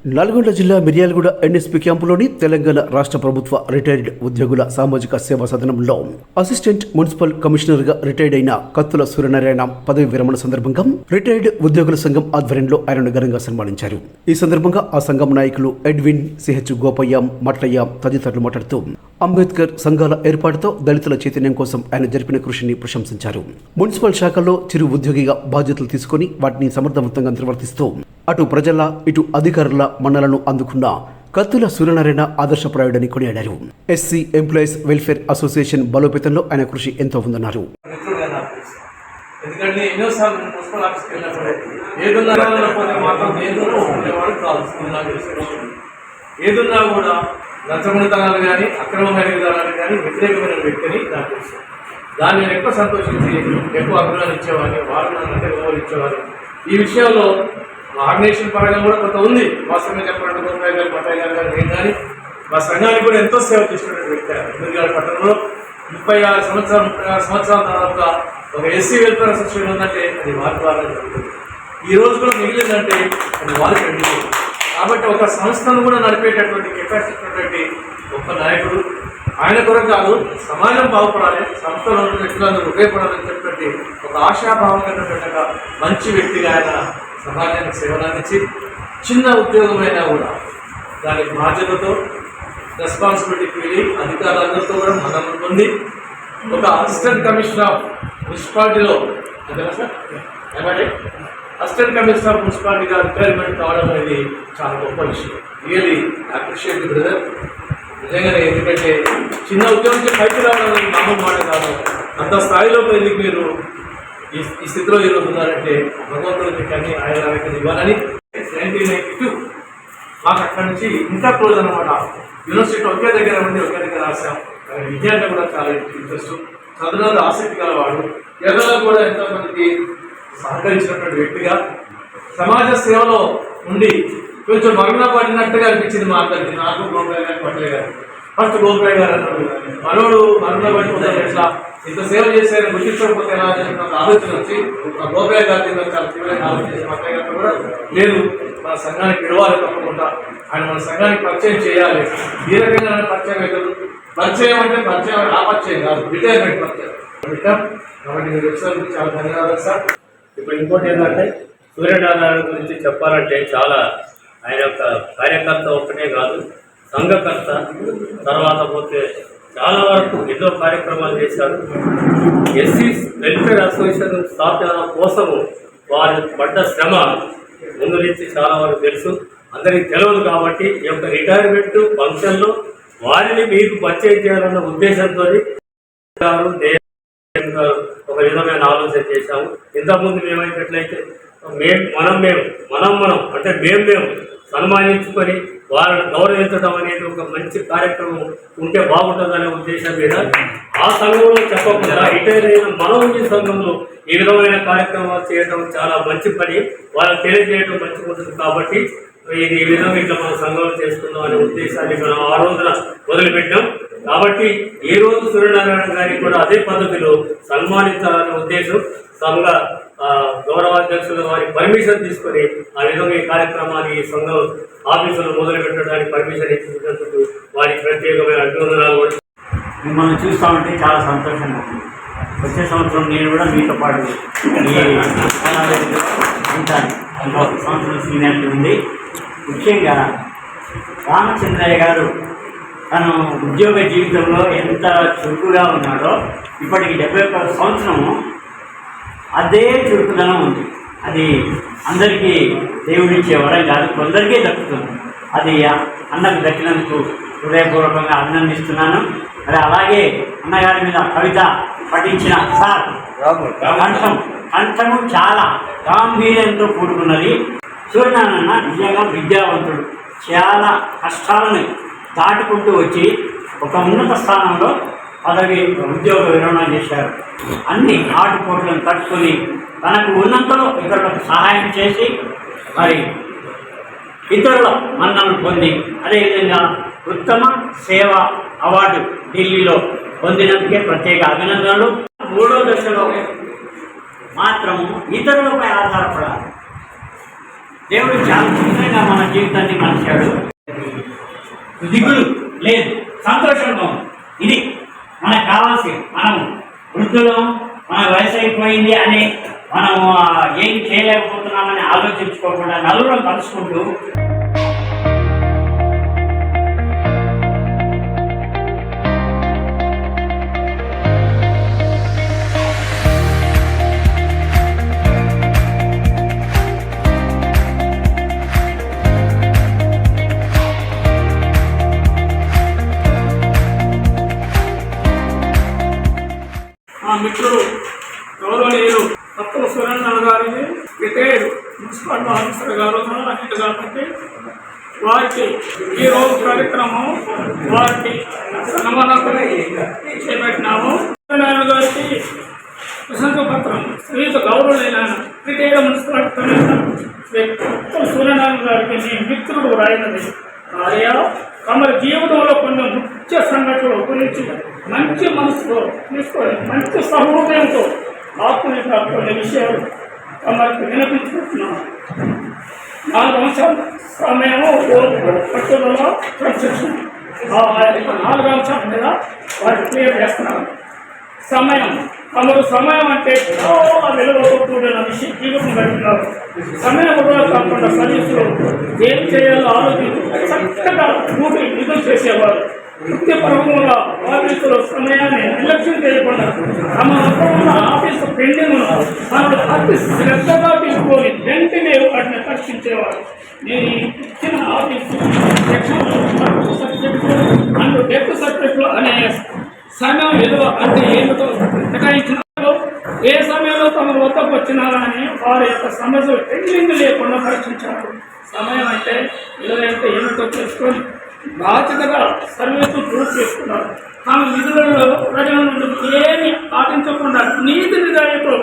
నల్గొండ జిల్లా మిర్యాలగూడ ఎన్ఎస్పి క్యాంపులోని తెలంగాణ రాష్ట్ర ప్రభుత్వ రిటైర్డ్ ఉద్యోగుల సామాజిక సేవా సదనంలో అసిస్టెంట్ మున్సిపల్ కమిషనర్గా రిటైర్డ్ అయిన కత్తుల సూర్యనారాయణ పదవి విరమణ సందర్భంగా రిటైర్డ్ ఉద్యోగుల సంఘం ఆధ్వర్యంలో ఆయనను ఘనంగా సన్మానించారు. ఈ సందర్భంగా ఆ సంఘం నాయకులు ఎడ్విన్ సిహెచ్ గోపయ్య మట్లయ్య తదితరులు మాట్లాడుతూ అంబేద్కర్ సంఘాల ఏర్పాటుతో దళితుల చైతన్యం కోసం ఆయన జరిపిన కృషిని ప్రశంసించారు. మున్సిపల్ శాఖల్లో చిరు ఉద్యోగిగా బాధ్యతలు తీసుకొని వాటిని సమర్థవంతంగా నిర్వర్తిస్తూ అటు ప్రజల ఇటు అధికారుల మన్నలను అందుకున్న కత్తుల సూర్యనారాయణ ఆదర్శప్రాయుడని కొనియాడారు. ఎస్సీ ఎంప్లాయీస్ వెల్ఫేర్ అసోసియేషన్ బలోపేతంలో ఆయన కృషి ఎంతో ఉందన్నారు. ఎందుకంటే ఎన్నోసార్లు మున్సిపల్ ఆఫీస్కి ఏదున్నా లేకపోతే మాత్రం ఉండేవాడు కాదు. ఏదున్నా కూడా లంచముడితనాలు కానీ అక్రమమైన విధానాలు కానీ వ్యతిరేకమైన వ్యక్తిని నాకు తెలుసు దాన్ని నేను ఎక్కువ సంతోషించి ఎక్కువ అభిమానం ఇచ్చేవాడిని వారు నన్ను అంటే గౌరవించేవారు ఈ విషయంలో మా ఆర్గనైజేషన్ పరంగా కూడా కొంత ఉంది. వాస్తవంగా చెప్పాలంటే గోపాయ్ గారు పట్టాయ్ గారు కానీ నేను కానీ మా సంఘానికి కూడా ఎంతో సేవ చేసినటువంటి వ్యక్తి ఆయన. ఎందుకంటే పట్టణంలో ముప్పై ఆరు సంవత్సరాలు ముప్పై ఆరు సంవత్సరాల తర్వాత ఒక ఎస్సీ వెల్ఫేర్ అసోసియేషన్ ఉందంటే అది వారి ద్వారా జరుగుతుంది. ఈ రోజు కూడా మిగిలిందంటే అది వారికి అందింది కాబట్టి ఒక సంస్థను కూడా నడిపేటటువంటి కెపాసిటీ ఉన్నటువంటి గొప్ప నాయకుడు. ఆయన కొరకు కాదు సమాజం బాగుపడాలి సంస్థలో ఉన్న వ్యక్తులందరూ ఉపయోగపడాలని చెప్పినటువంటి ఒక ఆశాభావం కలిగినటువంటి ఒక మంచి వ్యక్తిగా ఆయన సమాజానికి సేవలు అందించి చిన్న ఉద్యోగమైనా కూడా దాని బాధ్యతతో రెస్పాన్సిబిలిటీకి వెళ్ళి అధికారులందరితో కూడా మనం పొంది ఒక అసిస్టెంట్ కమిషనర్ ఆఫ్ మున్సిపాలిటీలో అంతేనా సార్? ఏమంటే అసిస్టెంట్ కమిషనర్ ఆఫ్ మున్సిపాలిటీగా రిటైర్మెంట్ కావడం అనేది చాలా గొప్ప విషయం. రియలీ అప్రిషియేట్ బ్రదర్ నిజంగానే ఎందుకంటే చిన్న ఉద్యోగం నుంచి పైకి రావడం మామూలు మాట కాదు. అంత స్థాయిలోకి వెళ్ళి మీరు ఈ ఈ స్థితిలో ఈరోజు ఉన్నారంటే భగవంతుడు మీకు అన్ని ఆయన ఆరోగ్యం ఇవ్వాలని నైన్టీన్ నైన్టీ టూ మాకు అక్కడి నుంచి ఇంకా క్లోజ్ అనమాట యూనివర్సిటీ ఒకే దగ్గర ఉండి ఒకే దగ్గర రాసాం కానీ విద్యార్థి కూడా చాలా ఇంట్రెస్ట్ చదువులో ఆసక్తి గలవాడు. ఎవరిలో కూడా ఎంతో మందికి సహకరించినటువంటి వ్యక్తిగా సమాజ సేవలో ఉండి కొంచెం మరుగున పడినట్టుగా అనిపించింది మా అందరికి. నాకు గోపాయ్ గారు పట్లే గారు ఫస్ట్ గోపాయ్ గారు అన్నాడు మనోడు మరుగున పడిపోతారు ఎట్లా? ఇంత సేవ చేశారు గుర్తించకపోతే ఎలా చేసిన ఆలోచన వచ్చి ఆ గోపాయ్ గారి దగ్గర చాలా తీవ్రంగా ఆలోచించి పట్లే గారు కూడా లేదు మన సంఘానికి విడవాలి తప్పకుండా. ఆయన మన సంఘానికి పరిచయం చేయాలి. ఈ రకంగా పరిచయం అవుతుంది పరిచయం అంటే పరిచయం ఆ పరిచయం కాదు. రిటైర్మెంట్ పరిచయం. కాబట్టి మీరు వచ్చినందుకు చాలా ధన్యవాదాలు సార్. ఇప్పుడు ఇంకోటి ఏంటంటే సూర్యనారాయణ గురించి చెప్పాలంటే చాలా ఆయన యొక్క కార్యకర్త ఒక్కటే కాదు సంఘకర్త తర్వాత పోతే చాలా వరకు ఎన్నో కార్యక్రమాలు చేశారు. ఎస్సీ వెల్ఫేర్ అసోసియేషన్ స్థాపన కోసము వారు పడ్డ శ్రమ ముందు నుంచి చాలా వరకు తెలుసు. అందరికీ తెలియదు కాబట్టి ఈ యొక్క రిటైర్మెంట్ ఫంక్షన్లో వారిని మీకు పరిచయం చేయాలన్న ఉద్దేశంతో గారు ఒక విధమైన ఆలోచన చేశాము. ఇంతకుముందు మేమైనట్లయితే మేము మనం మేము మనం మనం అంటే మేము మేము సన్మానించుకొని వాళ్ళని గౌరవించడం అనేది ఒక మంచి కార్యక్రమం ఉంటే బాగుంటుందనే ఉద్దేశం మీద ఆ సంఘంలో చెప్పకుండా రిటైర్ మనం ఈ సంఘంలో ఈ విధమైన కార్యక్రమాలు చేయడం చాలా మంచి పని. వాళ్ళకి తెలియజేయడం మంచిగా ఉంటుంది కాబట్టి ఇది ఈ విధంగా ఇట్లా మన సంఘంలో చేసుకుందాం అనే ఉద్దేశాన్ని మనం ఆ రోజున మొదలుపెట్టాం. కాబట్టి ఈ రోజు సూర్యనారాయణ గారికి కూడా అదే పద్ధతిలో సన్మానించాలనే ఉద్దేశం సంఘ ఆ, గౌరవాధ్యక్షులు వారి పర్మిషన్ తీసుకొని ఆ విధంగా ఈ కార్యక్రమాన్ని ఈ సంఘం ఆఫీసులో మొదలు పెట్టడానికి పర్మిషన్ ఇచ్చినందుకు వారికి ప్రత్యేకమైన అభినందనాలు కూడా. మిమ్మల్ని చూస్తా ఉంటే చాలా సంతోషంగా ఉంది. వచ్చే సంవత్సరం నేను కూడా మీతో పాటు ఉంటాను ఇంకొక సంవత్సరం సీనియారిటీ ఉంది. ముఖ్యంగా రామచంద్రయ్య గారు తను ఉద్యోగ జీవితంలో ఎంత చురుకుగా ఉన్నాడో ఇప్పటికి డెబ్బై ఒక్క సంవత్సరము అదే చురుకుదనం ఉంది. అది అందరికీ దేవుడిచ్చే వరం కాదు కొందరికీ దక్కుతుంది. అది అన్నకు దక్కినందుకు హృదయపూర్వకంగా అభినందిస్తున్నాను. మరి అలాగే అన్నగారి మీద కవిత పఠించిన సార్ కంఠం కంఠము చాలా గాంభీర్యంతో కూడుకున్నది. సూర్యనారాయణ నిజంగా విద్యావంతుడు. చాలా కష్టాలను దాటుకుంటూ వచ్చి ఒక ఉన్నత స్థానంలో పదవి ఉద్యోగ విరమణ చేశారు. అన్ని ఆటుపోట్లను తట్టుకొని తనకు ఉన్నంతలో ఇతరులకు సహాయం చేసి మరి ఇతరుల మన్నలు పొంది అదేవిధంగా ఉత్తమ సేవ అవార్డు ఢిల్లీలో పొందినందుకే ప్రత్యేక అభినందనలు. మూడో దశలో మాత్రము ఇతరులపై ఆధారపడాలి. దేవుడు చాలా సుందరంగా మన జీవితాన్ని మలిచాడు లేదు. సంతోషంగా ఇది మనకు కావాల్సింది. మనం వృద్ధులం మన వయసు అయిపోయింది అని గారిని రిటైర్డ్ మున్సిపల్ ఆఫీసర్ గారు అన్నిటి కాబట్టి వారికి ఈ రోజు కార్యక్రమం వారికి సన్మానం చేపట్టినాము. సూర్యనారాయణ గారికి ప్రశంస పత్రం శ్రీత గౌరవనీయుల రిటైర్డ్ మున్సిపల్ సూర్యనారాయణ గారికి నీ మిత్రుడు రాయినది. భార్య తమ జీవితంలో కొన్ని ముఖ్య సంఘటనల గురించి మంచి మనసుతో తీసుకొని మంచి సహృదయంతో ఆత్మీయ కొన్ని విషయాలు తమకు వినిపించుకుంటున్నాను నాలుగు అంశాలు సమయము పట్టుదలలో పట్టుదల ఆ యొక్క నాలుగు అంశాల మీద వారు క్లియర్ చేస్తున్నారు సమయం. తమరు సమయం అంటే చాలా విలువతో కూడిన విషయం జీవితం గడుపుతున్నారు సమయం కూడా కాకుండా సర్వీసులో ఏం చేయాలో ఆలోచించి చక్కగా డ్యూటీ నిధులు చేసేవారు. వృత్తిపరంగా ఆఫీసులో సమయాన్ని నిర్లక్ష్యం చేయకుండా తమ ఉన్న ఆఫీసు పెండింగ్ మనకు అతి శ్రద్ధగా తీసుకొని వెంటనే వాటిని పరిశీలించేవారు నేను ఇచ్చిన ఆఫీసు సబ్జెక్టు అండ్ డెత్ సబ్జెక్టులు అనే సమయం విలువ అంటే ఏమిటో కేటాయించిన ఏ సమయంలో తమ వద్దకు వచ్చినారా అని వారి యొక్క సమస్యలు పెండింగ్ లేకుండా పరీక్షించారు. సమయం అంటే విలువ అంటే ఏమిటో తెలుసుకొని బాధ్యతగా సర్వీసు పూర్తి చేసుకున్నారు. తాము విధులలో ప్రజల నుండి ఏమి పాటించకుండా నీతి నిజాయితో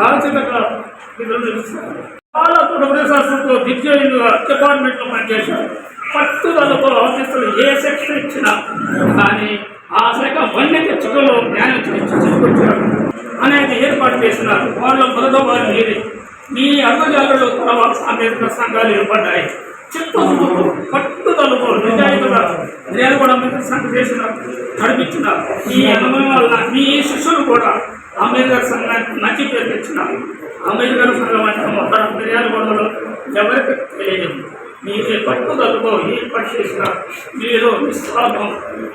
బాధ్యతగా విధులు నిర్వహిస్తారు చాలా ప్రొఫెసర్స్తో దిగ్జయులుగా డిపార్ట్మెంట్లో పనిచేశారు. పట్టుదలతో ఆఫీసులు ఏ సెక్షన్ ఇచ్చినా కానీ ఆ శాఖ వన్య చిక్కులో న్యాయం తీసుకొచ్చారు. అనేది ఏర్పాటు చేసినారు వాళ్ళ మొదట వారు మీది. మీ అర్థజాలలో తర్వాత అంబేద్కర్ సంఘాలు ఏర్పడ్డాయి. చిత్తశుద్ధితో పట్టుదలతో నిజాయితీగా నేను కూడా మీకు సంఘం చేసిన నడిపించిన ఈ అనుభవం వల్ల మీ శిష్యులు కూడా అంబేద్కర్ సంఘానికి మంచి పేరు తెచ్చిన అంబేద్కర్ సంఘం అంటే మొత్తం మిర్యాలగొండలో ఎవరికి తెలియదు. మీ పట్టుదలతో పని చేసిన మీరు విశ్వాసం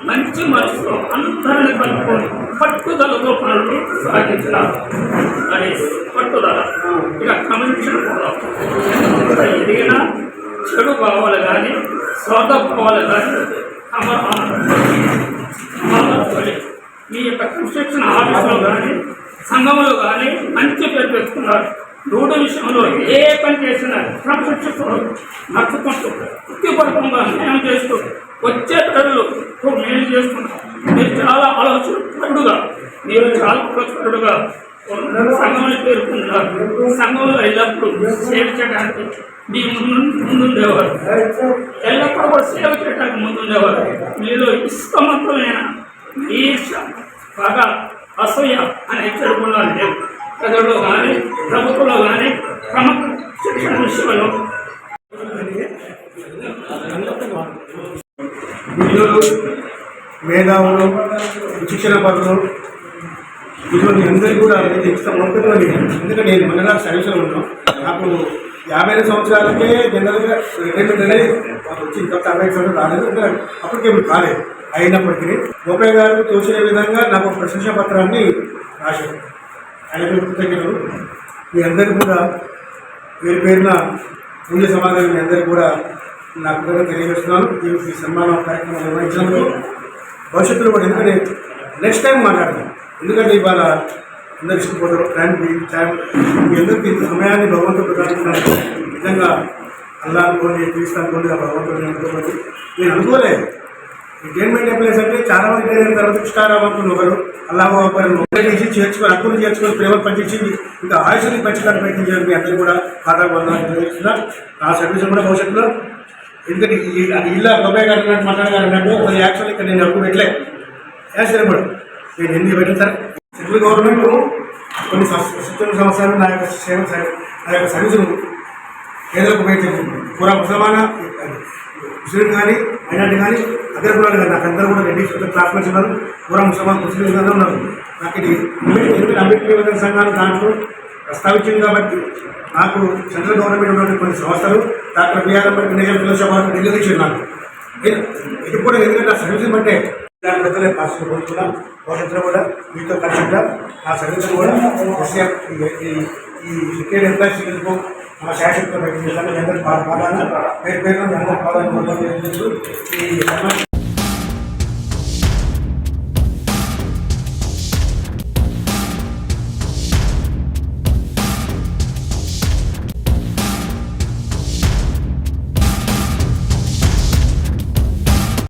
మంచి మనసుతో అందరిని కలుపుకొని పట్టుదలతో పనులు సాగించిన అని పట్టుదల. ఇక క్రమించిన కూడా ఎదిగినా చెడు భావాలు కానీ శ్రద్ధ భావాలు కానీ అమలు మీ యొక్క కన్స్ట్రక్షన్ ఆఫీసులో కానీ సంఘంలో కానీ మంచి పేరు పెట్టుకున్నారు. రోడ్డు విషయంలో ఏ పని చేసినా క్రమశిక్షతో నడుచుకుంటూ వృత్తిపరకంగా న్యాయం చేస్తూ వచ్చే ప్రజలు మేలు చేసుకుంటాను మీరు చాలా ఆలోచనపరుడుగా మీరు చాలా ఆలోచనపరుడుగా సంఘంలో పేర్కొన్నారు. సంఘంలో ఎల్లప్పుడూ సేవ చేయడానికి మీ ముందు ముందుండేవారు. ఎల్లప్పుడూ కూడా సేవ చేయడానికి ముందుండేవారు. మీలో ఇష్టమంతమైన ఈర్ష పగ అసూయ అనే చెడు గుణాలు లేవు ప్రజల్లో కానీ ప్రభుత్వంలో కానీ క్రమ శిక్షణ విషయంలో విద్యులు మేధావులు శిక్షణ పనులు పరులు ఇటువంటి అందరికీ కూడా నేను ఇష్టం ఉంటుంది ఎందుకంటే నేను మొన్న సర్వీస్లో ఉన్నాను. నాకు యాభై ఐదు సంవత్సరాలకే జనరల్గా రిటైర్మెంట్ అనేది వచ్చి వచ్చింది. అరవై ఐదు సంవత్సరాలు రాలేదు. అప్పటికే మీరు కాలేదు అయినప్పటికీ గోపయ్య గారు తోచిన విధంగా నాకు ప్రశంసా పత్రాన్ని రాశారు. ఆయన కృతజ్ఞతలు. మీ అందరికీ కూడా పేరు పేరున మూల్య సమాధానం మీ అందరికీ కూడా నాకు కూడా తెలియజేస్తున్నాను. ఈ ఈ సన్మాన కార్యక్రమం నిర్వహించినందుకు భవిష్యత్తులో కూడా ఎందుకంటే నెక్స్ట్ టైం మాట్లాడతాను ఎందుకంటే ఇవాళ అందరు ఇష్టపోతారు టైం టైం మీ అందరికీ ఇంత సమయాన్ని భగవంతుడు ప్రదానిస్తున్నారు నిజంగా అల్లా అనుకోండి క్రీస్తు అనుకోండి ఆ భగవంతుడిని అనుకోండి నేను అనుకోలేదు గవర్నమెంట్ ఎంప్లాయీస్ అంటే చాలా మంది రిటైర్ అయిన తర్వాత ఇష్టారామనుకున్న ఒకరు అల్లాహో ఒకరు. చేసి చేర్చుకొని అప్పులు చేర్చుకొని ప్రేమ పంచించి ఇంకా ఆయుషుని పంచడానికి ప్రయత్నించారు మీ అందరూ కూడా. ఖాతా పొందాలన్నా ఆ సర్వీస్ కూడా భవిష్యత్తులో. ఎందుకంటే అది ఇల్లు గొప్పగా గారు మాట్లాడగారు అన్నట్టు యాక్చువల్ ఇక్కడ నేను హక్కు పెట్టలేదు యాక్చువల్ కూడా నేను ఎన్ని పెట్టిన సెంట్రల్ గవర్నమెంట్ కొన్ని సిస్టమ్ సంవత్సరాలు నా యొక్క సేవ నా యొక్క సర్వీసును పేదలకు ఉపయోగించుకుంటుంది పూరా ముసల్మాన ముస్లిం కానీ మైనార్టీ కానీ అగ్ర కులాలు కానీ నాకు అందరూ కూడా రెడ్డి క్లాస్మేట్స్ ఉన్నారు పూరా ముసల్మాన్ ముస్లిం అందరూ ఉన్నారు నాకు ఇది ఎందుకంటే అంబేద్కర్ యువజన సంఘాలు దాంట్లో ప్రస్తావించింది కాబట్టి నాకు సెంట్రల్ గవర్నమెంట్ ఉన్నటువంటి కొన్ని సంస్థలు doctor BR Ambedkar national fellowship award ఢిల్లీలో ఇచ్చారు నాకు ఇది కూడా ఎందుకంటే ఆ బట్టే దాని పెద్దలే పరిస్థితులు కోరుకున్నాం భవిష్యత్తులో కూడా మీతో కలిసి ఉంటాం. ఆ సర్వీస్ కూడా ఎస్ఎం ఈ ఈ సెక్యూరిటీ ఎంప్లాయీస్ మన శాశ్వత పెట్టిన అందరి పాదాలను పేరు పేరు అందరి పాదాలను ఈ